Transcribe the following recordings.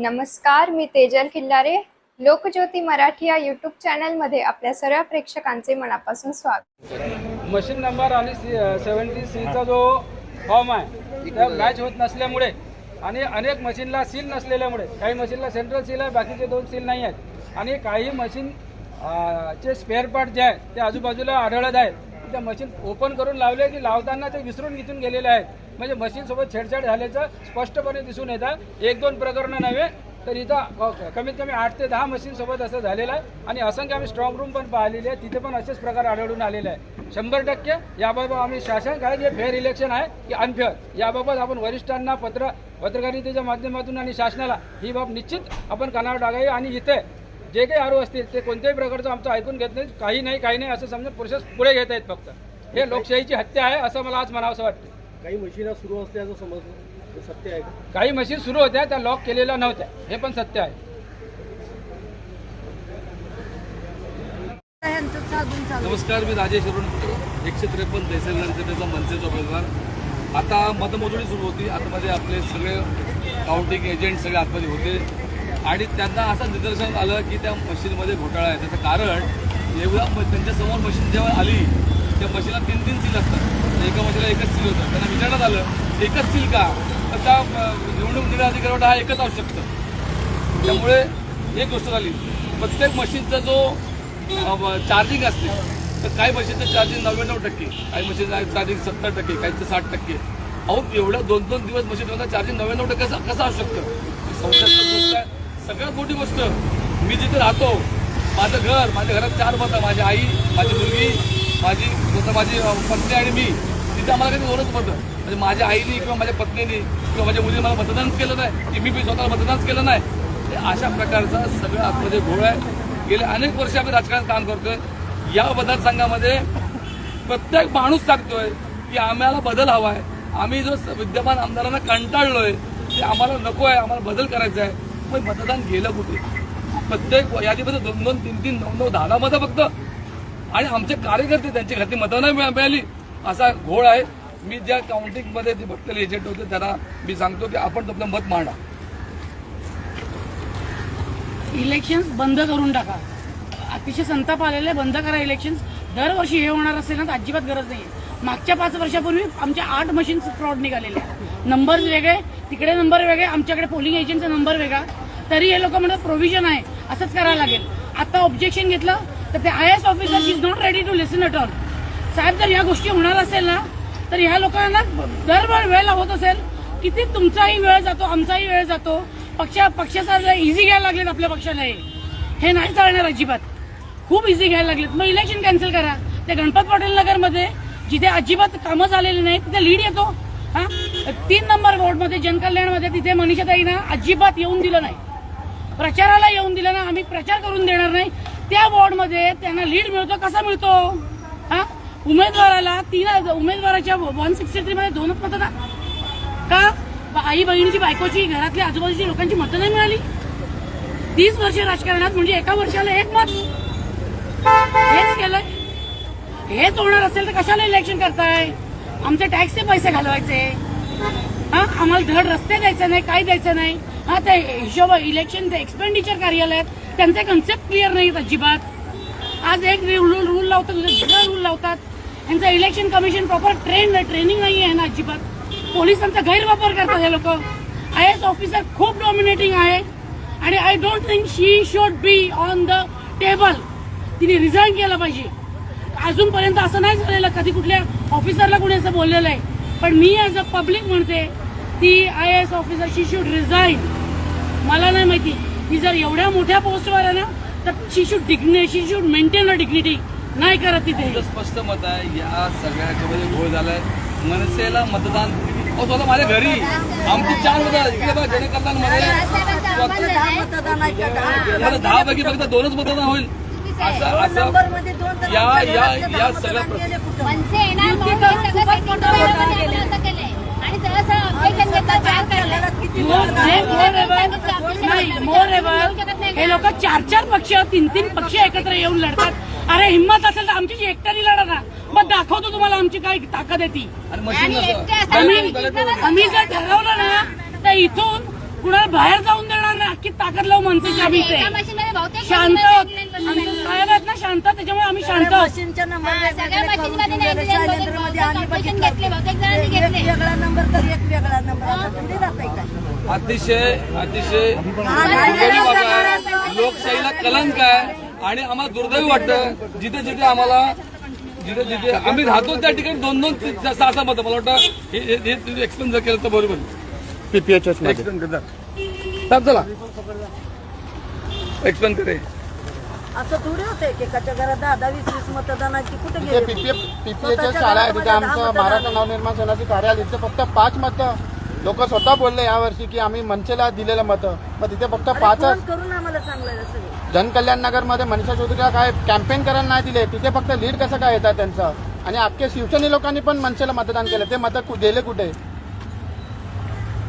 नमस्कार मी तेजल किल्लारे लोकज्योती मराठी या यूट्यूब चॅनलमध्ये आपल्या सर्व प्रेक्षकांचे मनापासून स्वागत. मशीन नंबर आणि सेवन्टी सीचा जो फॉर्म आहे त्या मॅच होत नसल्यामुळे आणि अनेक मशीनला सील नसलेल्यामुळे काही मशीनला सेंट्रल सील आहे बाकीचे दोन सील नाही आहेत. आणि काही मशीन चे स्पेअर पार्ट जे आहेत ते आजूबाजूला आढळत आहेत. त्या मशीन ओपन करून लावले की लावताना ते विसरून इथून गेलेले आहेत. म्हणजे मशीनसोबत छेडछाड झाल्याचं स्पष्टपणे दिसून येतं. एक दोन प्रकरणं नव्हे तर इथं कमीत कमी आठ ते दहा मशीनसोबत असं झालेलं आहे. आणि असंख्य आम्ही स्ट्रॉंग रूम पण पाहिलेली आहे तिथे पण असेच प्रकार आढळून आलेले आहे शंभर टक्के याबाबत आम्ही शासन काय जे फेअर इलेक्शन आहे की अनफेअर याबाबत आपण वरिष्ठांना पत्र पत्रकारितेच्या माध्यमातून आणि शासनाला ही बाब निश्चित आपण कानावर टाकावी. आणि इथे जे काही आरोप असतील ते कोणत्याही प्रकारचं आमचं ऐकून घेत नाही काही नाही काही नाही असं समजून प्रोसेस पुढे घेत आहेत फक्त. हे लोकशाहीची हत्या आहे असं मला आज म्हणावंसं वाटतं. काही मशीना सुरू असल्याचं समजलं हे सत्य आहे काही मशीन सुरू होत्या त्या लॉक केलेल्या नव्हत्या. हे पण सत्य आहे. नमस्कार मी राजेश अरुण. एकशे त्रेपन्न तहसील विधानसभेचा मनसेचा उमेदवार. आता मतमोजणी सुरू होती. आतमध्ये आपले सगळे काउंटिंग एजंट सगळे आतमध्ये होते. आणि त्यांना असं निदर्शन आलं की त्या मशीनमध्ये घोटाळा आहे. त्याचं कारण एवढा म- त्यांच्यासमोर मशीन जेव्हा आली त्या मशीनला तीन तीन सील असतात. एका मशीनला एकच सील होतं. त्यांना विचारण्यात आलं एकच सील का? तर त्या निवडणूक निर्णय अधिकारी हा एकच असू शकतं त्यामुळे एक गोष्ट झाली. प्रत्येक मशीनचा जो चार्जिंग असते तर काही मशीनचं चार्जिंग नव्याण्णव टक्के काही मशीन चार्जिंग सत्तर टक्के काहीचं साठ टक्के. अहो एवढं दोन दोन दिवस मशीन चार्जिंग नव्याण्णव टक्के कसं कसं असू शकतं? सगळ्यात मोठी गोष्ट मी जिथे राहतो माझं घर माझ्या घरात चार मतं माझी आई माझी मुलगी माझी जसं माझी पत्नी आणि मी तिथे आम्हाला काही ओरच पडतं म्हणजे माझ्या आईने किंवा माझ्या पत्नीने किंवा माझ्या मुलीने मला मतदानच केलं नाही की मी मी स्वतःला मतदानच केलं नाही. अशा प्रकारचा सगळं आतमध्ये घोळ आहे. गेले अनेक वर्ष आम्ही राजकारणात काम करतोय. या मतदारसंघामध्ये प्रत्येक माणूस सांगतोय की आम्हाला बदल हवा आहे. आम्ही जो स- विद्यमान आमदारांना कंटाळलोय ते आम्हाला नको आहे आम्हाला बदल करायचा आहे. मग मतदान गेलं कुठे? प्रत्येक यादीमध्ये दोन दोन तीन तीन नऊ नऊ दहा दहा मतं फक्त. आणि आमचे कार्यकर्ते त्यांची खाती मतं नाही मिळा- मिळाली. असा घोळ आहे. मी ज्या काउंटिंगमध्ये ते बसलेले एजंट होते त्यांना मी सांगतो की आपण आपलं मत मांडा. इलेक्शन्स बंद करून टाका. अतिशय संताप आलेले बंद करा इलेक्शन्स दरवर्षी हे होणार असेल ना तर अजिबात गरज नाही मागच्या पाच वर्षापूर्वी आमच्या आठ मशीन्स फ्रॉड निघालेले नंबर्स वेगळे तिकडे नंबर वेगळे आमच्याकडे पोलिंग एजंटचा नंबर वेगळा. तरी हे लोक म्हणतात प्रोव्हिजन आहे. असंच करायला लागेल. आता ऑब्जेक्शन घेतलं तर ते I S officer is not ready to listen at all साहेब जर या गोष्टी होणार असेल ना तर ह्या लोकांना दरवेळ वेळ लावत असेल. किती तुमचाही वेळ जातो आमचाही वेळ जातो. पक्ष पक्षाचा इझी घ्यायला लागलेत आपल्या पक्षाला हे. हे नाही चालणार अजिबात. खूप इझी घ्यायला लागलेत. मग इलेक्शन कॅन्सल करा. त्या गणपत पाटील नगरमध्ये जिथे अजिबात कामं झालेली नाही तिथे लीड येतो. हा? तीन नंबर वॉर्डमध्ये जनकल्याणमध्ये तिथे मनीषाताईना अजिबात येऊन दिलं नाही. प्रचाराला येऊन दिलं ना आम्ही प्रचार करून देणार नाही. त्या वॉर्डमध्ये त्यांना लीड मिळतो कसा मिळतो? हा? उमेदवाराला तीन उमेदवाराच्या वन सिक्स्टी थ्री मध्ये दोनच मतदान का? आई बहिणीची बायकोची घरातल्या आजूबाजूची लोकांची मतं नाही मिळाली? तीस वर्ष राजकारणात म्हणजे एका वर्षाला एक मत. हेच केलंय. हेच होणार असेल तर कशाला इलेक्शन करताय? आमचे टॅक्सचे पैसे घालवायचे. हा आम्हाला धड रस्ते द्यायचे नाही काही द्यायचं नाही. हा ते हिशोब इलेक्शन ते एक्सपेंडिचर कार्यालयात त्यांचे कन्सेप्ट क्लिअर नाहीत अजिबात. आज एक रूल रूल लावतात दुसरा रूल लावतात. यांचं election commission proper train training नाही आहे ना अजिबात. पोलिसांचा गैरवापर करतात हे लोक. आय एस ऑफिसर खूप डॉमिनेटिंग आहे. आणि I don't think she should be on the table तिने रिझाईन केलं पाहिजे. अजूनपर्यंत असं नाही झालेलं कधी कुठल्या ऑफिसरला कोणी असं बोललेलं आहे पण मी ॲज अ पब्लिक म्हणते ती I S officer she should resign मला नाही माहिती. ती जर एवढ्या मोठ्या पोस्टवर आहे ना तर she should डिग्ने she should maintain a dignity नाही करत तिथे स्पष्ट मत आहे या सगळ्याच्यामध्ये घोळ झालाय. मनसेला मतदान स्वतः माझ्या घरी. आमची चार मतदान इकडे बघा जनकल्याणमध्ये मला दहा पैकी फक्त दोनच मतदान होईल. या या या सगळ्या हे हे लोक चार चार पक्ष तीन तीन पक्ष एकत्र येऊन लढतात. अरे हिंमत असेल तर आमची एकट्याने लढा ना. मग दाखवतो तुम्हाला आमची काय ताकद आहे ती. आणि मशीन आणि एकटे नसतं असताना आम्ही बॅलेट- बॅलेट- आम्ही जर ठरवलं ना तर इथून कुणाला बाहेर जाऊन अख्खी ताकद लावू मशीनमध्ये बहुतेक शांत मशीनमध्ये आहोत. 99 आमचे बसवलेले साहेब आहेत ना शांत त्याच्यामुळे आम्ही शांत आहोत. मशीनच्या नंबर हा, सगळ्या मशीनमध्ये 99 बहुतेक- मध्ये बहुतेक आम्ही ऑपरेशन बघितलं घेतले बहुतेक जणांनी एक घेतले वेगळा नंबर तर एक वेगळा नंबर आता आहे अतिशय अतिशय दुर्दैवी बाब आहे लोकशाहीला कलंक आहे. आणि आम्हाला दुर्दैवी वाटतं जिथे जिथे आम्हाला जिथे जिथे आम्ही राहतो त्या ठिकाणी दोन दोन तीन- सहा सहा मतं. मला वाटतं हे- हे हे एक्सप्लेन जर केलं तर बरोबर. पीपीएचएस एक्सप्लेन करता साहेब चला. एक्सप्लेन करे. असं थोडी होते घरात दहा दहा वीस वीस मतदानाची कुठे गेले पीपीएच्या शाळा आहे तिथे आमचं महाराष्ट्र नवनिर्माण सेनाचे कार्यालय तिथे फक्त पाच मतं. लोक स्वतः बोलले यावर्षी की आम्ही मनसेला दिलेलं मतं. मग तिथे फक्त पाचच करून आम्हाला सांगलं सगळे जनकल्याण नगरमध्ये मनीषा चौधरीला काय कॅम्पेन करायला नाही दिले तिथे फक्त लीड कसं काय येतात त्यांचं? आणि अख्खे शिवसेने लोकांनी पण मनसेला मतदान केलं ते मतं कु- गेले कुठे?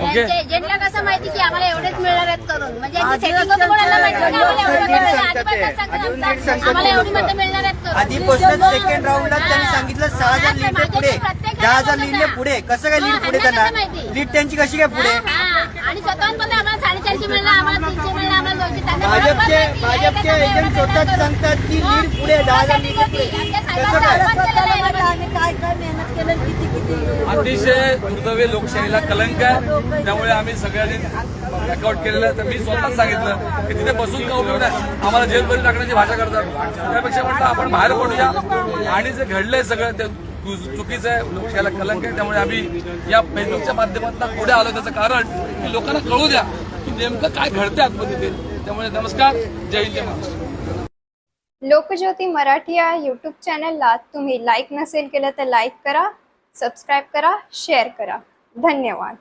एजंटला कसं माहिती की आम्हाला एवढेच मिळणार आहेत करून? म्हणजे यांची setting होतं कोणाला माहिती की आम्हाला एवढे मतं मिळणार. आधीपासूनच सांगतात आमचा. आम्हाला एवढी मतं मिळणार आहेत करून. आधीपासून सेकंड राऊंडला त्यांनी सांगितलं सहा हजार लीड माझ्या पुढे. दहा हजार होता. पुढे. कसं काय लीड हा, पुढे त्यांना कसं? लीड त्यांची कशी काय पुढे? हा, आणि स्वतःहून पण आम्हाला साडेचारशे मिळणार आम्हाला तीनशे मिळणार आम्हाला दोनशे. त्यांना भाजपचे भाजपचे एजंट स्वतःच सांगतात की. लीड पुढे दहा हजार लीड त्यासाठी पुढे. कसं काय अपमान केलेला आहे. आम्ही काय काय मेहनत केलं किती किती अतिशय दुर्दैवी लोकशाहीला कलंक आहे. त्यामुळे आम्ही सगळ्यांनी रेकॉर्ड केलेलं आहे. तर मी स्वतःच सांगितलं की तिथे बसून का उपयोग नाही आम्हाला जेलमध्ये टाकण्याची भाषा करतात. त्यापेक्षा म्हटलं आपण बाहेर पडूया. आणि जे घडलंय सगळं ते चु- चुकीचं आहे. लोकशाहीला कलंक आहे. त्यामुळे आम्ही या फेसबुकच्या माध्यमातून पुढे आलो. त्याचं कारण की लोकांना कळू द्या की नेमकं काय घडतंय आतमध्ये ते. त्यामुळे नमस्कार. जय हिंद जय महाराष्ट्र. लोकज्योती मराठी या यूट्यूब चॅनलला तुम्ही लाईक नसेल केलं तर लाईक करा. सबस्क्राईब करा शेअर करा. धन्यवाद.